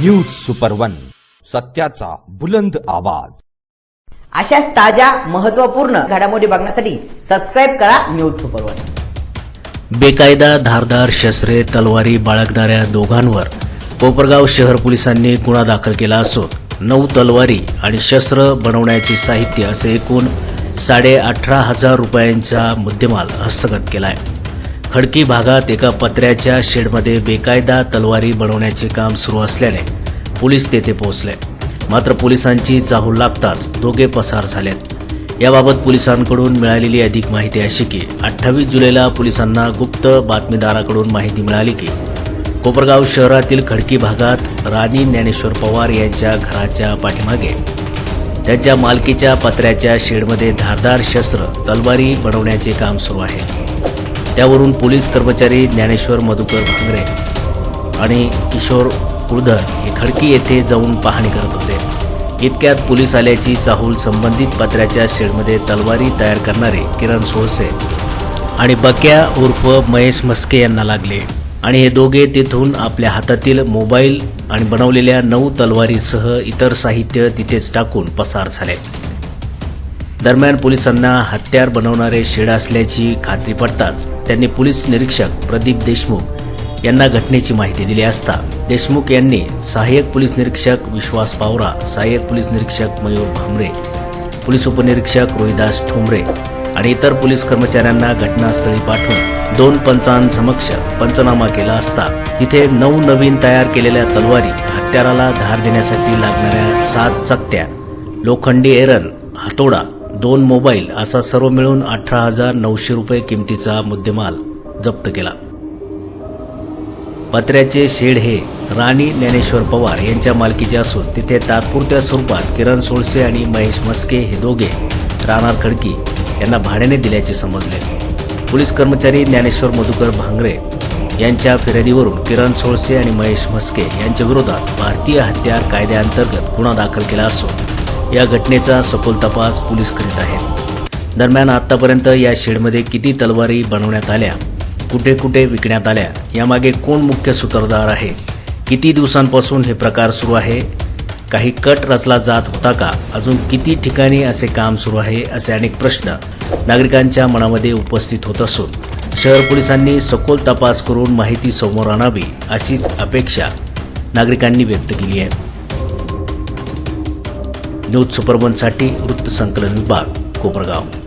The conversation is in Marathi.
न्यूज सुपर वन सत्याचा बुलंद आवाज. अशाच ताज्या महत्त्वपूर्ण घडामोडी बघण्यासाठी सबस्क्राईब करा न्यूज सुपर वन बेकायदा धारदार शस्त्रे तलवारी बाळगणाऱ्या दोघांवर कोपरगाव शहर पोलिसांनी गुन्हा दाखल केला असून नऊ तलवारी आणि शस्त्र बनवण्याचे साहित्य असे एकूण साडे अठरा हजार रुपयांचा मुद्देमाल हस्तगत केला आहे खडकी भागात एका पत्र्याच्या शेडमध्ये बेकायदा तलवारी बनवण्याचे काम सुरू असल्याने पोलीस तेथे पोहोचले. मात्र पोलिसांची चाहूल लागताच दोघे पसार झालेत. याबाबत पोलिसांकडून मिळालेली अधिक माहिती अशी की अठ्ठावीस जुलैला पोलिसांना गुप्त बातमीदाराकडून माहिती मिळाली की कोपरगाव शहरातील खडकी भागात राणी ज्ञानेश्वर पवार यांच्या घराच्या पाठीमागे त्यांच्या मालकीच्या पत्र्याच्या शेडमध्ये धारदार शस्त्र तलवारी बनवण्याचे काम सुरू आहे. त्यावरून पोलीस कर्मचारी ज्ञानेश्वर मधुकर भांगरे आणि किशोर कुळधर हे खडकी येथे जाऊन पाहणी करत होते. इतक्यात पोलीस आल्याची चाहूल संबंधित पत्र्याच्या शेडमध्ये तलवारी तयार करणारे किरण सोळसे आणि बक्या उर्फ महेश मस्के यांना लागले आणि हे दोघे तिथून आपल्या हातातील मोबाईल आणि बनवलेल्या नऊ तलवारीसह इतर साहित्य तिथेच टाकून पसार झाले. दरम्यान पोलिसांना हत्यार बनवणारे शेड असल्याची खात्री पडताच त्यांनी पोलीस निरीक्षक प्रदीप देशमुख यांना घटनेची माहिती दिली असता. देशमुख यांनी सहाय्यक पोलीस निरीक्षक विश्वास पावरा सहाय्यक पोलीस निरीक्षक मयूर भामरे पोलीस उपनिरीक्षक रोहिदास ठोंबरे आणि इतर पोलीस कर्मचाऱ्यांना घटनास्थळी पाठवून दोन पंचांसमक्ष पंचनामा केला असता. तिथे नऊ नवीन तयार केलेल्या तलवारी हत्याराला धार देण्यासाठी लागणाऱ्या सात चकत्या लोखंडी एरन हातोडा दोन मोबाईल असा सर्व मिळून अठरा हजार नऊशे रुपये किमतीचा मुद्देमाल जप्त केला. पत्र्याचे शेड हे राणी ज्ञानेश्वर पवार यांच्या मालकीचे असून तिथे तात्पुरत्या स्वरूपात किरण सोळसे आणि महेश मस्के हे दोघे राणार खडकी यांना भाड्याने दिल्याचे समजले. पोलीस कर्मचारी ज्ञानेश्वर मधुकर भांगरे यांच्या फिर्यादीवरून किरण सोळसे आणि महेश मस्के यांच्या विरोधात भारतीय हत्यार कायद्याअंतर्गत गुन्हा दाखल केला असून या घटनेचा सखोल तपास पोलीस करीत आहेत. दरम्यान आतापर्यंत या शेडमध्ये किती तलवारी बनवण्यात आल्या कुठे कुठे विकण्यात आल्या यामागे कोण मुख्य सूत्रधार आहे किती दिवसांपासून हे प्रकार सुरू आहे काही कट रचला जात होता का अजून किती ठिकाणी असे काम सुरू आहे असे अनेक प्रश्न नागरिकांच्या मनामध्ये उपस्थित होत असून शहर पोलिसांनी सखोल तपास करून माहिती समोर आणावी अशीच अपेक्षा नागरिकांनी व्यक्त केली आहे. न्यूज सुपरवनसाठी वृत्तसंकलन विभाग कोपरगाव.